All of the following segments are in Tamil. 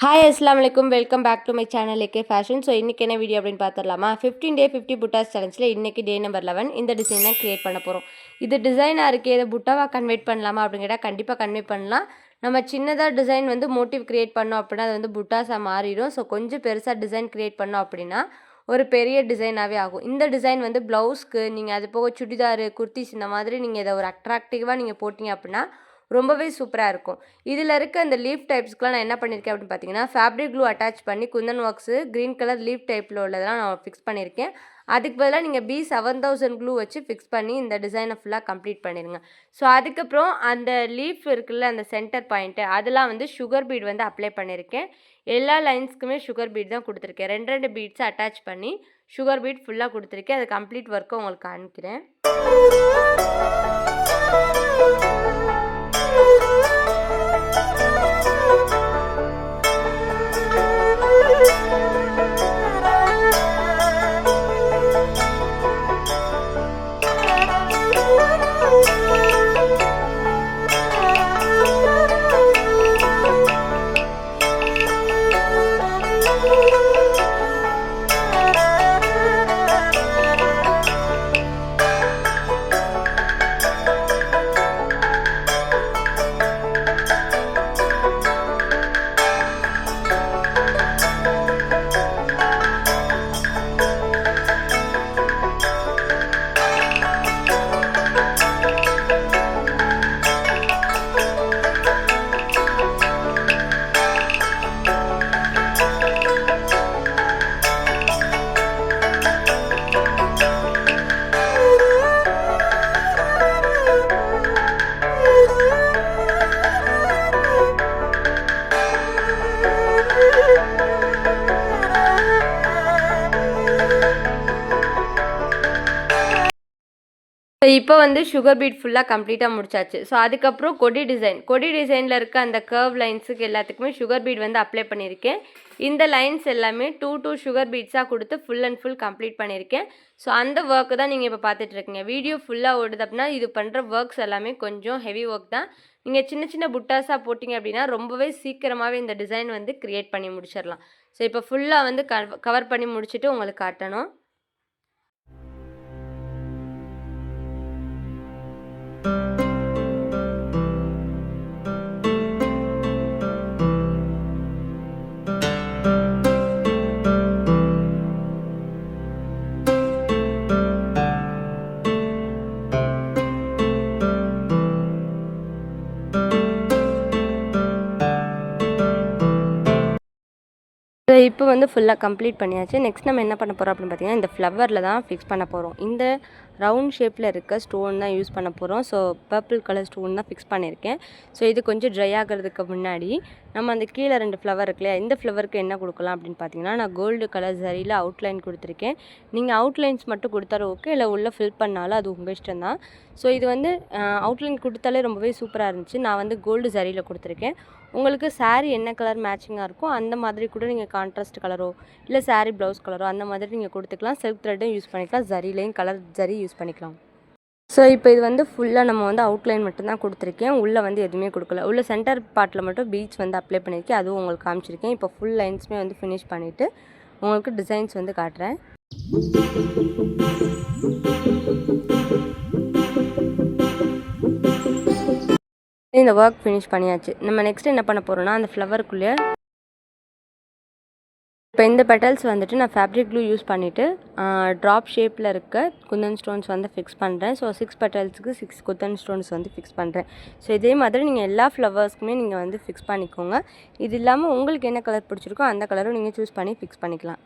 ஹாய் அஸ்லாம் வலைக்கும் welcome back to my channel AK fashion so இன்றைக்கி என்ன வீடியோ அப்படின்னு பார்த்துடலாமா? ஃபிஃப்டீன் டே ஃபிஃப்டி புட்டாஸ் சேலஞ்சில் இன்றைக்கி டே நம்பர் லெவன் இந்த டிசைன் தான் க்ரியேட் பண்ண போகிறோம் இது டிசைனாக இருக்கே இதை புட்டாவாக கன்வெர்ட் பண்ணலாமா அப்படின்னு கேட்டால் கண்டிப்பாக கன்வெர்ட் பண்ணலாம். நம்ம சின்னதாக டிசைன் வந்து மோட்டிவ் க்ரியேட் பண்ணோம் அப்படின்னா அது வந்து புட்டாஸாக மாறிடும். ஸோ கொஞ்சம் பெருசாக டிசைன் க்ரியேட் பண்ணோம் அப்படின்னா ஒரு பெரிய டிசைனாகவே ஆகும். இந்த டிசைன் வந்து ப்ளவுஸ்க்கு நீங்கள் அது போக சுடிதாரு குர்த்திஸ் இந்த மாதிரி நீங்கள் இதை ஒரு அட்ராக்டிவாக நீங்கள் போட்டிங்க அப்படின்னா ரொம்பவே சூப்பராக இருக்கும். இதில் இருக்க அந்த லீஃப் டைப்ஸ்க்குலாம் நான் என்ன பண்ணியிருக்கேன் அப்படின்னு பார்த்தீங்கன்னா ஃபேப்ரிக் க்ளூ அட்டாச் பண்ணி kundan works green colour leaf டைப்பில் உள்ளதெல்லாம் நான் ஃபிக்ஸ் பண்ணியிருக்கேன் அதுக்கு பதிலாக நீங்கள் பி செவன் தௌசண்ட் க்ளூ வச்சு ஃபிக்ஸ் பண்ணி இந்த டிசைனை ஃபுல்லாக கம்ப்ளீட் பண்ணிடுங்க ஸோ அதுக்கப்புறம் அந்த லீஃப் இருக்குல்ல அந்த சென்டர் பாயிண்ட்டு அதெல்லாம் வந்து சுகர் பீட் வந்து அப்ளை பண்ணியிருக்கேன் எல்லா லைன்ஸ்க்குமே சுகர் பீட் தான் கொடுத்துருக்கேன். ரெண்டு ரெண்டு பீட்ஸை அட்டாச் பண்ணி சுகர் பீட் ஃபுல்லாக கொடுத்துருக்கேன். அது கம்ப்ளீட் ஒர்க்கை உங்களுக்கு காமிக்கிறேன். ஸோ இப்போ வந்து சுகர் பீட் ஃபுல்லாக கம்ப்ளீட்டாக முடிச்சாச்சு. ஸோ அதுக்கப்புறம் கொடி டிசைன் கொடி டிசைனில் இருக்க அந்த கர்வ் லைன்ஸுக்கு எல்லாத்துக்குமே சுகர் பீட் வந்து அப்ளை பண்ணியிருக்கேன். இந்த லைன்ஸ் எல்லாமே டூ டூ சுகர் பீட்ஸாக கொடுத்து ஃபுல் அண்ட் ஃபுல் கம்ப்ளீட் பண்ணியிருக்கேன். ஸோ அந்த ஒர்க்கு தான் நீங்கள் இப்போ பார்த்துட்ருக்கீங்க வீடியோ ஃபுல்லாக ஓடுது அப்படின்னா இது பண்ணுற ஒர்க்ஸ் எல்லாமே கொஞ்சம் ஹெவி ஒர்க் தான். நீங்கள் சின்ன சின்ன புட்டாஸாக போட்டிங்க அப்படின்னா ரொம்பவே சீக்கிரமாகவே இந்த டிசைன் வந்து க்ரியேட் பண்ணி முடிச்சிடலாம் ஸோ இப்போ ஃபுல்லாக வந்து கவர் பண்ணி முடிச்சுட்டு உங்களுக்கு காட்டணும். இப்போ வந்து ஃபுல்லாக கம்ப்ளீட் பண்ணியாச்சு. நெக்ஸ்ட் நம்ம என்ன பண்ண போகிறோம் அப்படின்னு பார்த்தீங்கன்னா இந்த ஃப்ளவரில் தான் ஃபிக்ஸ் பண்ண போகிறோம் இந்த ரவுண்ட் ஷேப்பில் இருக்க ஸ்டோன் தான் யூஸ் பண்ண போகிறோம். ஸோ பர்பிள் கலர் ஸ்டோன் தான் ஃபிக்ஸ் பண்ணியிருக்கேன். ஸோ இது கொஞ்சம் ட்ரை ஆகிறதுக்கு முன்னாடி நம்ம அந்த கீழே ரெண்டு ஃப்ளவர் இருக்கு இல்லையா இந்த ஃப்ளவருக்கு என்ன கொடுக்கலாம் அப்படின்னு பார்த்தீங்கன்னா நான் கோல்டு கலர் சரியில் அவுட்லைன் கொடுத்துருக்கேன். நீங்கள் அவுட்லைன்ஸ் மட்டும் கொடுத்தாலும் ஓகே இல்லை உள்ளே ஃபில் பண்ணாலும் அது உங்கள் இஷ்டம் தான். ஸோ இது வந்து அவுட்லைன் கொடுத்தாலே ரொம்பவே சூப்பராக இருந்துச்சு. நான் வந்து கோல்டு சரியில் கொடுத்துருக்கேன். உங்களுக்கு சாரீ என்ன கலர் மேட்சிங்காக இருக்கோ அந்த மாதிரி கூட நீங்கள் கான்ட்ராஸ்ட் கலரோ இல்லை சாரீ ப்ளவுஸ் கலரோ அந்த மாதிரி நீங்கள் கொடுத்துக்கலாம். செல்ஃப் த்ரெட்டும் யூஸ் பண்ணிக்கலாம். ஜரிலையும் கலர் ஜரி யூஸ் பண்ணிக்கலாம். ஸோ இப்போ இது வந்து ஃபுல்லாக நம்ம வந்து அவுட்லைன் மட்டும்தான் கொடுத்துருக்கேன். உள்ளே வந்து எதுவுமே கொடுக்கல. உள்ள சென்டர் பார்ட்டில் மட்டும் பீச் வந்து அப்ளை பண்ணியிருக்கேன். அதுவும் உங்களுக்கு காமிச்சிருக்கேன். இப்போ ஃபுல் லைன்ஸுமே வந்து ஃபினிஷ் பண்ணிவிட்டு உங்களுக்கு டிசைன்ஸ் வந்து காட்டுறேன். இந்த ஒர்க் ஃபினிஷ் பண்ணியாச்சு. நம்ம நெக்ஸ்ட் என்ன பண்ண போகிறோம்னா அந்த ஃப்ளவருக்குள்ளே இப்போ இந்த பெட்டல்ஸ் வந்துட்டு நான் ஃபேப்ரிக் க்ளூ யூஸ் பண்ணிவிட்டு ட்ராப் ஷேப்பில் இருக்க குந்தன் ஸ்டோன்ஸ் வந்து ஃபிக்ஸ் பண்ணுறேன் ஸோ சிக்ஸ் பெட்டல்ஸுக்கு சிக்ஸ் குந்தன் ஸ்டோன்ஸ் வந்து ஃபிக்ஸ் பண்ணுறேன் ஸோ இதே மாதிரி நீங்கள் எல்லா ஃப்ளவர்ஸ்க்குமே நீங்கள் வந்து ஃபிக்ஸ் பண்ணிக்கோங்க. இது இல்லாமல் உங்களுக்கு என்ன கலர் பிடிச்சிருக்கோ அந்த கலரும் நீங்கள் சூஸ் பண்ணி ஃபிக்ஸ் பண்ணிக்கலாம்.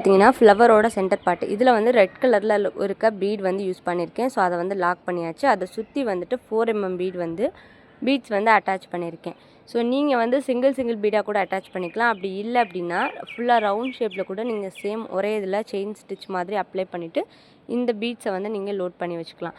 பார்த்தீங்கன்னா ஃப்ளவரோட சென்டர் பார்ட் இதில் வந்து ரெட் கலரில் இருக்க பீட் வந்து யூஸ் பண்ணியிருக்கேன் ஸோ அதை வந்து லாக் பண்ணியாச்சு. அதை சுற்றி வந்துட்டு ஃபோர் எம்எம் பீட் வந்து பீட்ஸ் வந்து அட்டாச் பண்ணியிருக்கேன் ஸோ நீங்கள் வந்து சிங்கிள் சிங்கிள் பீடாக கூட அட்டாச் பண்ணிக்கலாம். அப்படி இல்லை அப்படின்னா ஃபுல்லாக ரவுண்ட் ஷேப்பில் கூட நீங்கள் சேம் ஒரே இதில் செயின் ஸ்டிச் மாதிரி அப்ளை பண்ணிவிட்டு இந்த பீட்ஸை வந்து நீங்கள் லோட் பண்ணி வச்சுக்கலாம்.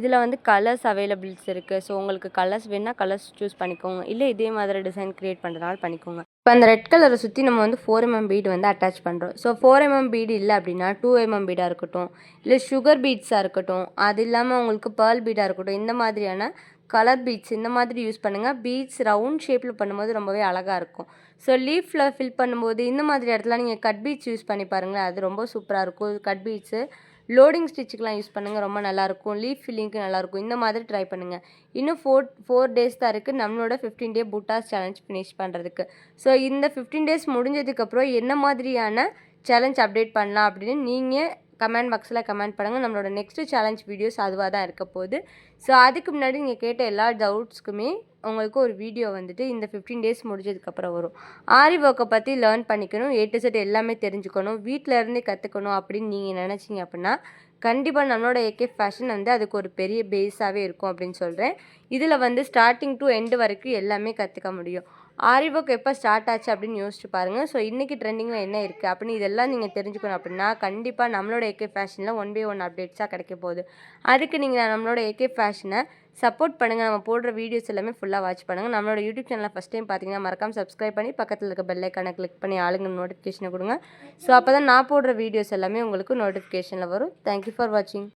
இதில் வந்து கலர்ஸ் அவைலபிள்ஸ் இருக்குது ஸோ உங்களுக்கு கலர்ஸ் வேணால் கலர்ஸ் சூஸ் பண்ணிக்கோங்க. இல்லை இதே மாதிரி டிசைன் க்ரியேட் பண்ணுறதுனால பண்ணிக்கோங்க. இப்போ அந்த ரெட் கலரை சுற்றி நம்ம வந்து ஃபோர் எம்எம் பீடு வந்து அட்டாச் பண்ணுறோம் ஸோ ஃபோர் எம்எம் பீடு இல்லை அப்படின்னா டூ எம்எம் பீடாக இருக்கட்டும் இல்லை சுகர் பீட்ஸாக இருக்கட்டும் அது இல்லாமல் உங்களுக்கு பேர்ல் பீடாக இருக்கட்டும் இந்த மாதிரியான கலர் பீட்ஸ் இந்த மாதிரி யூஸ் பண்ணுங்கள் பீட்ஸ் ரவுண்ட் ஷேப்பில் பண்ணும்போது ரொம்பவே அழகாக இருக்கும். ஸோ லீஃபில் ஃபில் பண்ணும்போது இந்த மாதிரி இடத்துல நீங்கள் கட் பீட்ஸ் யூஸ் பண்ணி பாருங்களேன் அது ரொம்ப சூப்பராக இருக்கும். கட் பீட்ஸு லோடிங் ஸ்டிச்சுக்கெலாம் யூஸ் பண்ணுங்கள் ரொம்ப நல்லாயிருக்கும் லீஃப் ஃபில்லிங்க்கு நல்லாயிருக்கும் இந்த மாதிரி ட்ரை பண்ணுங்கள் இன்னும் ஃபோர் ஃபோர் டேஸ் தான் இருக்குது நம்மளோட ஃபிஃப்டீன் டே புட்டாஸ் சேலஞ்ச் ஃபினிஷ் பண்ணுறதுக்கு ஸோ இந்த ஃபிஃப்டீன் டேஸ் முடிஞ்சதுக்கப்புறம் என்ன மாதிரியான சேலஞ்ச் அப்டேட் பண்ணலாம் அப்படின்னு நீங்கள் கமெண்ட் பாக்ஸில் கமெண்ட் பண்ணுங்கள் நம்மளோட நெக்ஸ்ட்டு சேலஞ்ச் வீடியோஸ் அதுவாக தான் இருக்க போகுது. ஸோ அதுக்கு முன்னாடி நீங்கள் கேட்ட எல்லா டவுட்ஸ்க்குமே உங்களுக்கு ஒரு வீடியோ வந்துட்டு இந்த ஃபிஃப்டீன் டேஸ் முடிஞ்சதுக்கப்புறம் வரும். ஆரி ஒர்க்கை பற்றி லேர்ன் பண்ணிக்கணும். ஏ டு செட் எல்லாமே தெரிஞ்சுக்கணும். வீட்டில் இருந்தே கற்றுக்கணும் அப்படின்னு நீங்கள் நினச்சிங்க அப்படின்னா கண்டிப்பாக நம்மளோட ஏகே ஃபேஷன் வந்து அதுக்கு ஒரு பெரிய பேஸாகவே இருக்கும் அப்படின்னு சொல்கிறேன் இதில் வந்து ஸ்டார்டிங் டு எண்டு வரைக்கும் எல்லாமே கற்றுக்க முடியும். ஆரி ஒர்க் எப்போ ஸ்டார்ட் ஆச்சு அப்படின்னு யோசிச்சு பாருங்கள் ஸோ இன்றைக்கி ட்ரெண்டிங்கில் என்ன இருக்குது அப்படின்னு இதெல்லாம் நீங்கள் தெரிஞ்சுக்கணும் அப்படின்னா கண்டிப்பாக நம்மளோட ஏகே ஃபேஷனில் ஒன் பை ஒன் அப்டேட்ஸாக கிடைக்க போகுது. அதுக்கு நீங்கள் நம்மளோட ஏகே ஃபேஷனை சப்போர்ட் பண்ணுங்கள் நம்ம போடுற வீடியோஸ் எல்லாமே ஃபுல்லாக வாட்ச் பண்ணுங்கள் நம்மளோட யூடியூப் சேனலை ஃபஸ்ட் டைம் பார்த்தீங்கன்னா மறக்காம சப்ஸ்கிரைப் பண்ணி பக்கத்தில் இருக்க பெல் ஐக்கானை கிளிக் பண்ணி ஆளுங்க நோட்டிஃபிகேஷனை கொடுங்க. ஸோ அப்போ தான் நான் போடுற வீடியோஸ் எல்லாமே உங்களுக்கு நோட்டிஃபிகேஷனில் வரும். தேங்க்யூ ஃபார் வாட்சிங்